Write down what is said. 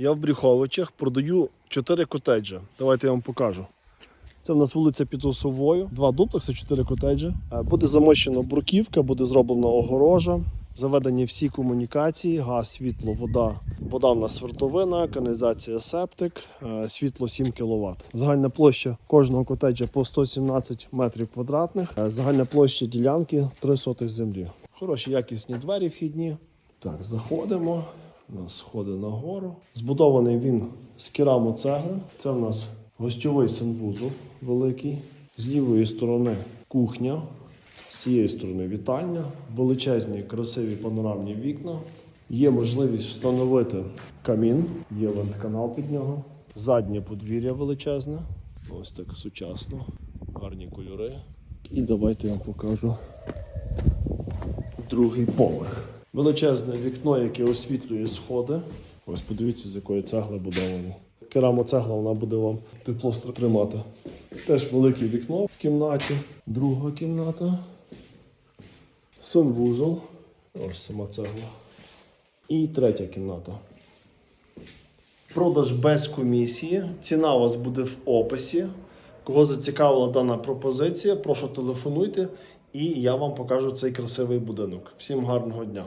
Я в Брюховичах продаю 4 котеджі. Давайте я вам покажу. Це в нас вулиця під Осовою, два дуплекси, 4 котеджі. Е, Буде замощена бруківка, буде зроблена огорожа. Заведені всі комунікації, газ, світло, вода. Вода в нас свердловина, каналізація септик, е, світло 7 кВт. Загальна площа кожного котеджа по 117 метрів квадратних. Е, Загальна площа ділянки 3 сотих землі. Хороші якісні двері вхідні. Так, заходимо. Сходи нагору. Збудований він з кераму цегли. Це в нас гостьовий санвузол великий. З лівої сторони кухня, з цієї сторони вітальня, величезні красиві панорамні вікна. Є можливість встановити камін, є вентканал під нього. Заднє подвір'я величезне. Ось так сучасно, гарні кольори. І давайте я вам покажу другий поверх. Величезне вікно, яке освітлює сходи. Ось подивіться, з якої цегли будовані. Керамоцегла вона буде вам тепло тримати. Теж велике вікно в кімнаті. Друга кімната. Санвузол. Ось сама цегла. І третя кімната. Продаж без комісії. Ціна у вас буде в описі. Кого зацікавила дана пропозиція, прошу телефонуйте і я вам покажу цей красивий будинок. Всім гарного дня!